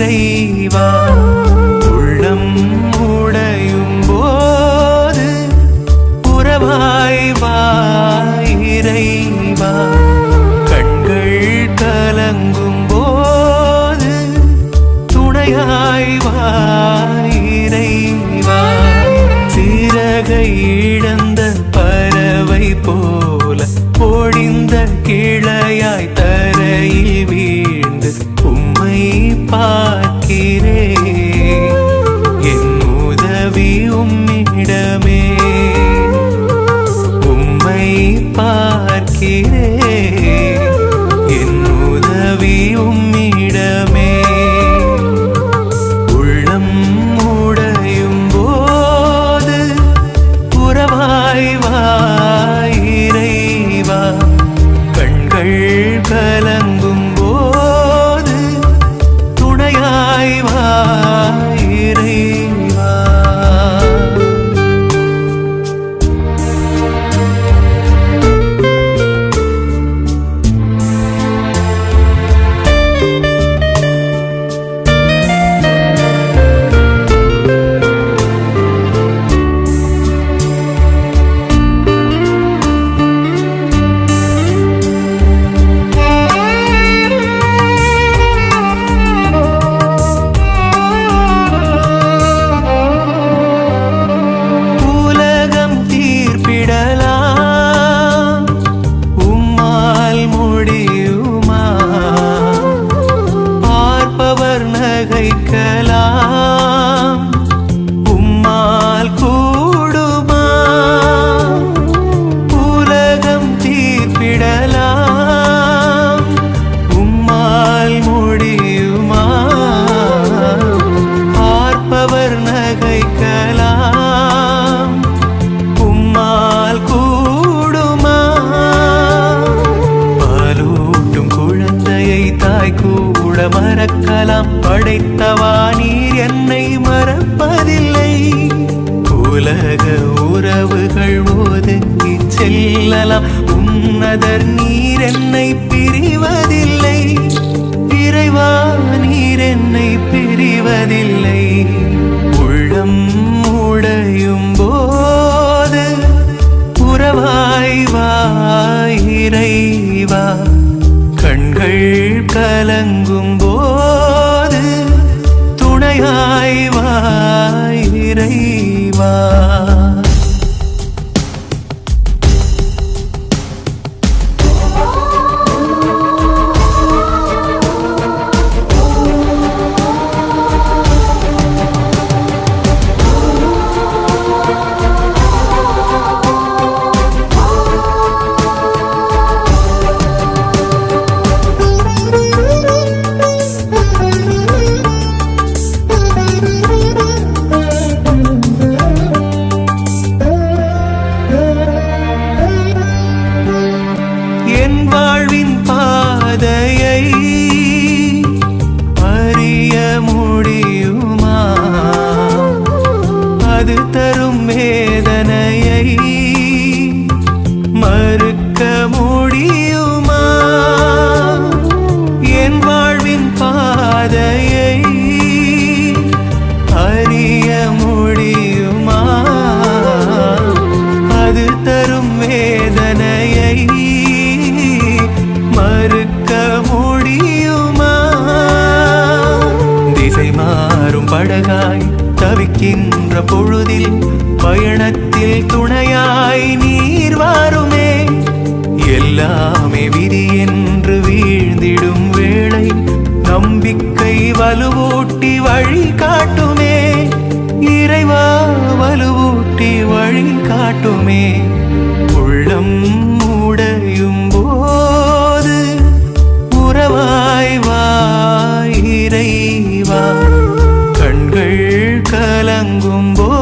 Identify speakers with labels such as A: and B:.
A: இறைவா உள்ளம் உடையும் போது உறவாய் வாய் இறைவா. கண்கள் கலங்கும் போது துணையாய் வாய் இறைவா. சிறகை இழந்த பறவை போல பொழிந்த கிளையாய் உம்மிடமே உம்மை பார்க்கிறேன். இருக்கலாம். உறவுகள் ஒதுக்கி செல்லலாம் உன்னதர் நீர் என்னை பிரிவதில்லை. இறைவா நீர் என்னை பிரிவதில்லை. உள்ளம் உடையும் போது உறவாய் வாய் கண்கள் கலங்கும் போது துணையாய் வாய் தவிக்கின்ற பொழுதில் பயணத்தில் துணையாய் நீர் வாருமே. எல்லாமே விதி என்று வீழ்ந்திடும் வேளை நம்பிக்கை வலுவூட்டி வழி காட்டுமே. இறைவா வலுவூட்டி வழி காட்டுமே. 장군 보